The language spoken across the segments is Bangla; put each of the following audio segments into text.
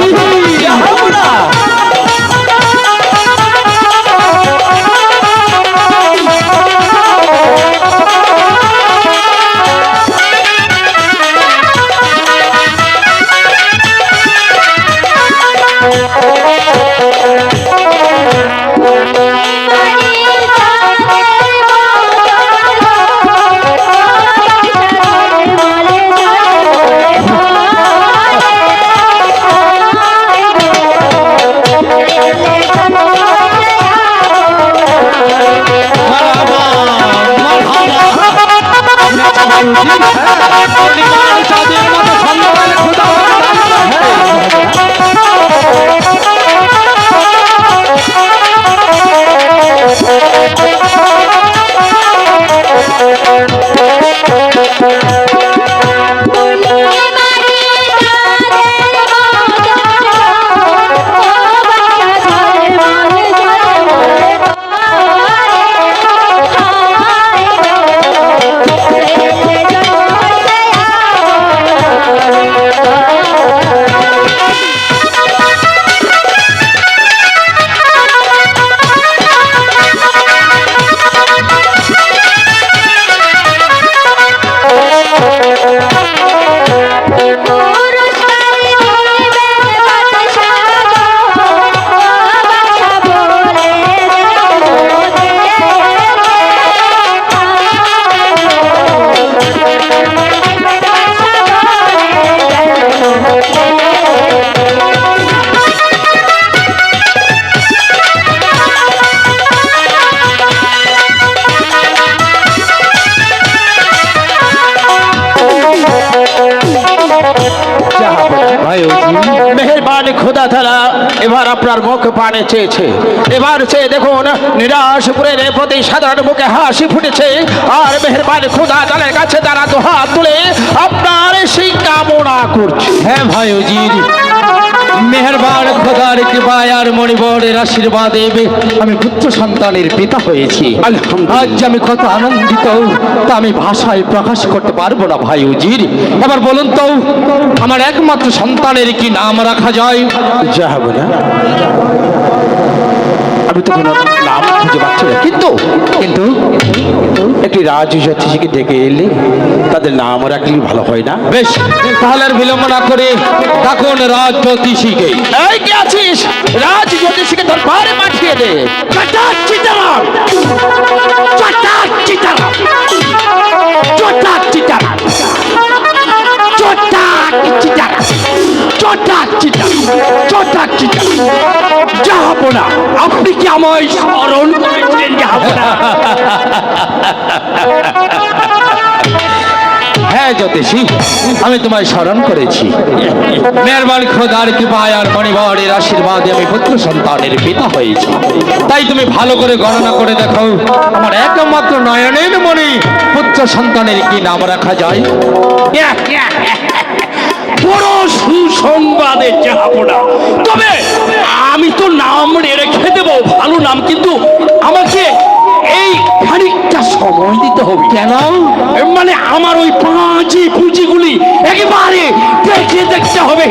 Thank you. মেহরবানি খোদা তারা এবার আপনার মুখ পানে চেয়েছে। এবার চেয়ে দেখুন, নিরাশপুরের প্রতি সাধারণ মুখে হাসি ফুটেছে, আর মেহরবানি খোদা তাদের কাছে তারা তো হাত তুলে আপনার সেই কামনা করছে। হ্যাঁ ভাই মেহরবান খোদার কৃপায় আর মণিবরের আশীর্বাদে আমি পুত্র সন্তানের পিতা হয়েছি। আজ আমি কত আনন্দিত তা আমি ভাষায় প্রকাশ করতে পারব না ভাই উজির। এবার বলুন তো আমার একমাত্র সন্তানের কি নাম রাখা যায়? যা হবে না আমি তো কোনো নাম খুঁজে পাচ্ছি না। কিন্তু কিন্তু একটি রাজ জ্যোতিষীকে ডেকে এলে তাদের নাম রাখলে ভালো হয় না। বেশ তাহলে আর বিলম্ব না করে ডাকুন রাজ জ্যোতিষীকে এই কে আছিস? রাজ জ্যোতিষীকে দরবারে পাঠিয়ে দে। চাটা চিতারাম চাটা চিতারাম চটা চিতারাম চটা চিতারাম চটা চিতারাম চটা চিতারাম যাব না। আমায় স্মরণ করেছেন হ্যাঁ জ্যোতিষী আমি তোমায় স্মরণ করেছি। মেহরবান খোদার কৃপায় আর মণিবরের আশীর্বাদে আমি পুত্র সন্তানের পিতা হয়েছি। তাই তুমি ভালো করে গণনা করে দেখো আমার একমাত্র নয়নের মণি পুত্র সন্তানের কি নাম রাখা যায়? বড় সুসংবাদে যাব না তবে আমি তো নাম রেখে দেবো ভালো নাম কিন্তু আমাকে এই খানিকটা সময় দিতে হবে। কেন? মানে আমার ওই পাঁচি পুঁজিগুলি একেবারে দেখে দেখতে হবে।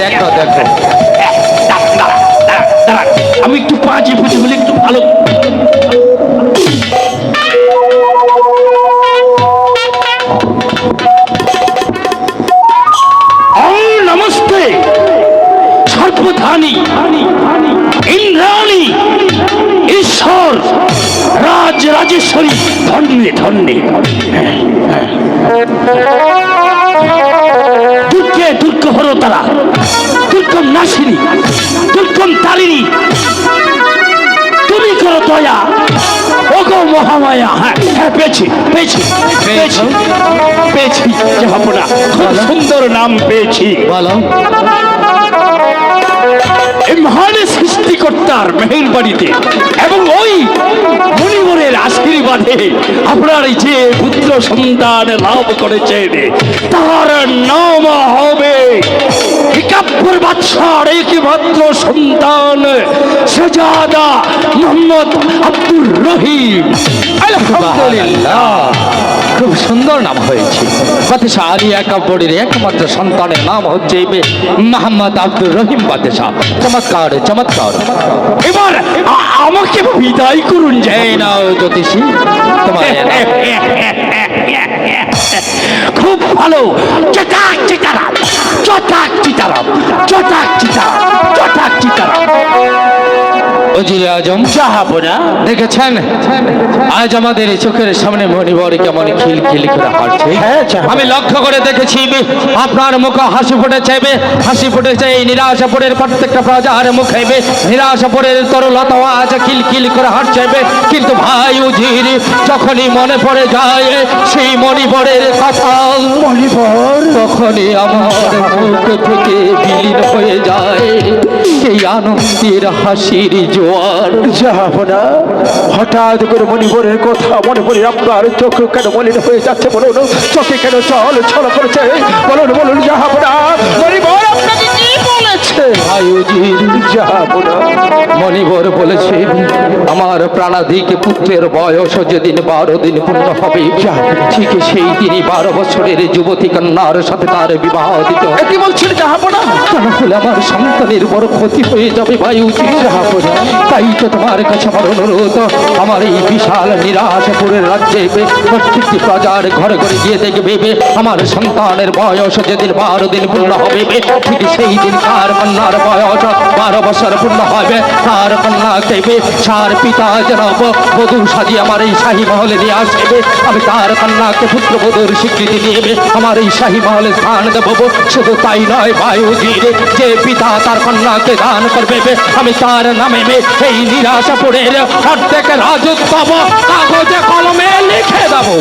দেখো দেখো। দুর্গে দুর্গ হরো তারা। দুর্গম নাসিনী দুর্গম তারিণী। তুমি করো দয়া। ওগো মহামায়া। হ্যাঁ হ্যাঁ পেয়েছি পেয়েছি পেয়েছি। পেয়েছি যাব না খুব সুন্দর নাম পেয়েছি। বলো। এই মহান সৃষ্টিকর্তার মেহের বাড়িতে। এবং ওই মণিবরের আশীর্বাদে আপনার যে পুত্র সন্তান লাভ করেছেন, তার নাম হবে একাব্বর বাদশার একমাত্র সন্তান শেজাদা মোহাম্মদ আব্দুর রহিম। আলহামদুলিল্লাহ। খুব সুন্দর নাম হয়েছে। বাদশাহ আলী একাব্বরের একমাত্র সন্তানের নাম হচ্ছে মোহাম্মদ আব্দুর রহিম বাদশাহ। চমৎকার চমৎকার। এবার আমাকে বিদায় করুন এই যাই নাও জ্যোতিষী। তোমার খুব ভালো। চটাক চিতারাম চটাক চিতারাম চটাক চিতারাম চটাক চিতারাম। ওজিরে আজম। দেখেছেন? আজ আমাদের এই চোখের সামনে মণিবর কেমন খিল খিল করে হাঁটছে। হ্যাঁ, আমি লক্ষ্য করে দেখেছি আপনার মুখে হাসি ফুটেছে হাসি ফুটেছে এই নিরাশাপুরের প্রত্যেকটা প্রজার মুখে নিরাশাপুরের তরুলতা আজ করে হাঁটছে কিন্তু ভাই উজির যখনই মনে পড়ে যায় সেই মণিবরের কথা মণিবর। তখনই আমার মুখ থেকে বিলীন হয়ে যায়। এই আনন্দের হাসির জোয়ার যাহাবনা হঠাৎ করে মণিপুরের কথা মনে পড়ে আপনার চোখ কেন মলিন হয়ে যাচ্ছে বলুন। চোখে কেন চল ছল করেছে বলুন বলুন যাহাবনা মণিপুর, আপনাকে যাহাবনা মণিবর বলেছে আমার প্রাণাধিক পুত্রের বয়স যেদিন বারো দিন পূর্ণ হবে। ঠিক সেই দিনই বারো বছরের যুবতী কন্যার সাথে তার বিবাহ দিতে। কি বলছেন যাহাবনা তা হলে আমার সন্তানের বড় ক্ষতি হয়ে যাবে ভাই উচিত তাই তো তোমার কাছে আমার অনুরোধ আমার এই বিশাল নিরাশপুরের রাজ্যে প্রত্যেকটি প্রজার ঘরে ঘরে গিয়ে দেখবে আমার সন্তানের বয়স যেদিন বারো দিন পূর্ণ হবে ঠিক সেই দিন তার কন্যার বয়স বারো বছর পূর্ণ হবে। তার কন্যা দেবে সার পিতা যেন বধূ সাজিয়ে আমার এই শাহী মহলে নিয়ে আসবে। আমি তার কন্যাকে পুত্র বধূর স্বীকৃতি দিয়েবে আমার এই শাহী মহলে স্থান দেবো। শুধু তাই নয়, বায়ু দিয়ে যে পিতা তার কন্যাকে দান করবে, আমি তার নামে এই নিরাশাপুরের অর্ধেক রাজত্ব কাগজে কলমে লিখে দেবো।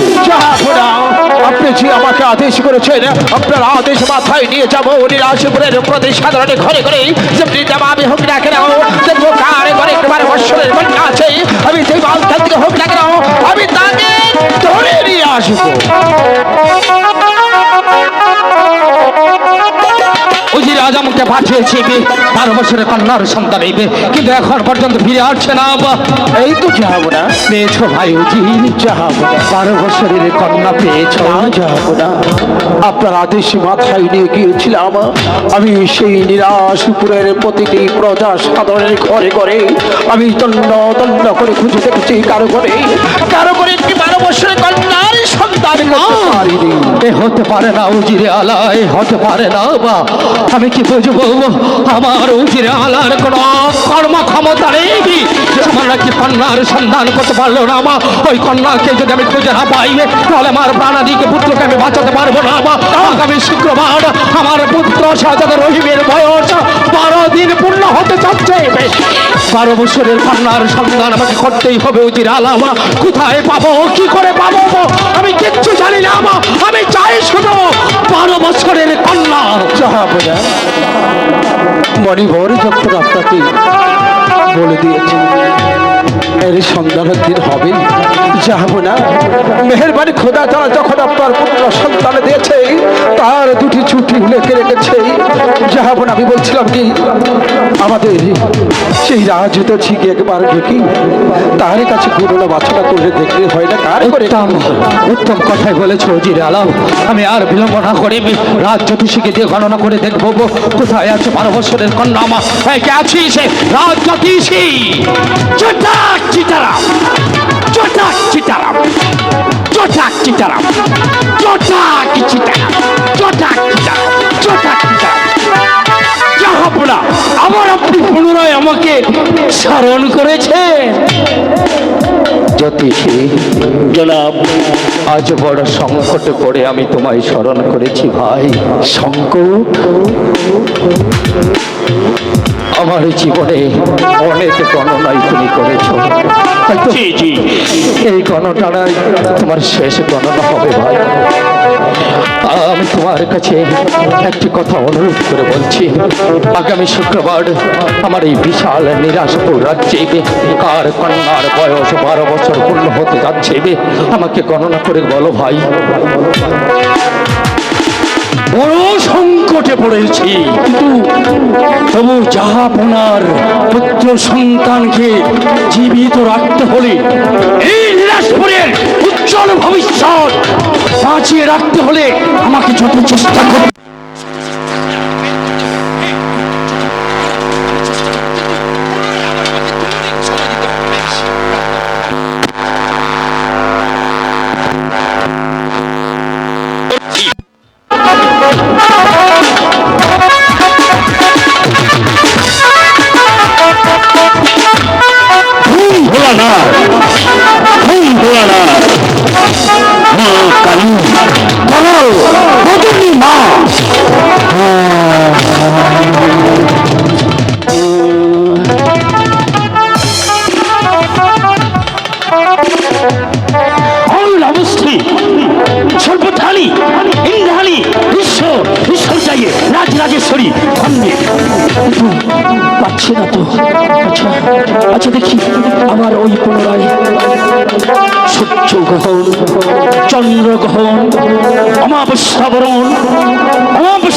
আপনি যে আমাকে আদেশ করেছেন, আপনার আদেশ মাথায় নিয়ে যাব। নিরাশপুরের প্রতি সাধারণ ঘরে ঘরে যেমনি জবাবে হোক না কেন দেখব কারে করে তোমার বৎসরের মনে আছে আমি সেই বাল থেকে হোক না কেন, আমি তাকে ধরে নিয়ে আসব। উজির পাঠিয়েছি বারো বছরের কন্যার সন্তান এইবে কিন্তু এখন পর্যন্ত ফিরে আসছে না এই তো যাহাবনা পেয়েছ ভাই যাহাবনা বারো বছরের কন্যা পেয়েছ। না যাহাবনা আপনার আদেশ মাথায় নিয়ে গিয়েছিলাম। আমি সেই নিরাশপুরের প্রতিটি প্রজা সাধারণের ঘরে ঘরে আমি তন্ন তন্ন করে খুঁজে দেখেছি কারও ঘরে। কারও ঘরে একটি বারো বছরের কন্যার এ হতে পারে না উজিরে আলা এ হতে পারে না বা। আমি কি বুঝব? আমার উজিরে আলার কোন কর্ম ক্ষমতা নেই আমার নাকি কন্যার সন্ধান করতে পারল না মা ওই কন্যাকে যদি আমি খুঁজে না পাই তাহলে আমার প্রাণাদিকে পুত্রকে আমি বাঁচাতে পারব না মা আগামী শুক্রবার আমার পুত্র সাজাদ রহিমের বয়স বারো দিন পূর্ণ হতে যাচ্ছে। বারো বছরের কন্যার সন্ধান আমাকে করতেই হবে উজির আলামা কোথায় পাবো? কি করে পাবো? আমি কিচ্ছু জানি না আমি চাই শুধু বারো বছরের কন্যা। মণিবর যখন আপনাকে বলে দিয়েছে এর সন্তানের দিন হবে। যাব না। মেহরবানি খোদা তারা যখন আপনার পুত্র সন্তান দিয়েছে, তার দুটি ছুটি লেখে রেখেছে। যাব না, আমি বলছিলাম কি, আমাদের সেই রাজুত ছিকে একবার ঢুকি তার কাছে পুরোনো বাচ্চাটা করে দেখলে হয় না কার করে? উত্তম কথাই বলেছ জিরে আলাম আমি আর বিলম্ব না করে রাত জ্যোতিষীকে দিয়ে গণনা করে দেখব কোথায় আছে বারো বছরের কন্যা মা? এই সে রাত জ্যোতিষী চিটারাম চটাক চিটারাম চটাক চিটারাম চটাক চিটারাম চটাক চিটারাম চটাক চিটারাম আবার আপনি পুনরায় আমাকে স্মরণ করেছেন জ্যোতিষী জনাব আজ বড় সংকটে পড়ে আমি তোমায় স্মরণ করেছি ভাই সংকট আমার জীবনে অনেক গণনাই তুমি করেছ। এই গণনায় তোমার শেষ গণনা হবে ভাই। আমি তোমার কাছে একটি কথা অনুরোধ করে বলছি। আগামী শুক্রবার আমার এই বিশাল নিরাশপুর রাজ্যে কার কন্যার বয়স বারো বছর পূর্ণ হতে যাচ্ছে আমাকে গণনা করে বলো ভাই। বড় সংকটে পড়েছি। কিন্তু তবু জাহাপনার পুত্র সন্তানকে জীবিত রাখতে হলে এই নিরাশপুরের উজ্জ্বল ভবিষ্যৎ বাঁচিয়ে রাখতে হলে আমাকে যত চেষ্টা করতে অল অবস্থি সর্বধানী ইন্দ্রাণী ঈশ্বর ঈশ্বর চাইয়ে রাজ রাজেশ্বরী ধন্যে পাচ্ছে না তো আচ্ছা আচ্ছা দেখি আমার ওই পুনরায় সূর্য গ্রহণ চন্দ্র গ্রহণ অমাবস্যা বরণ, অমাবস্যা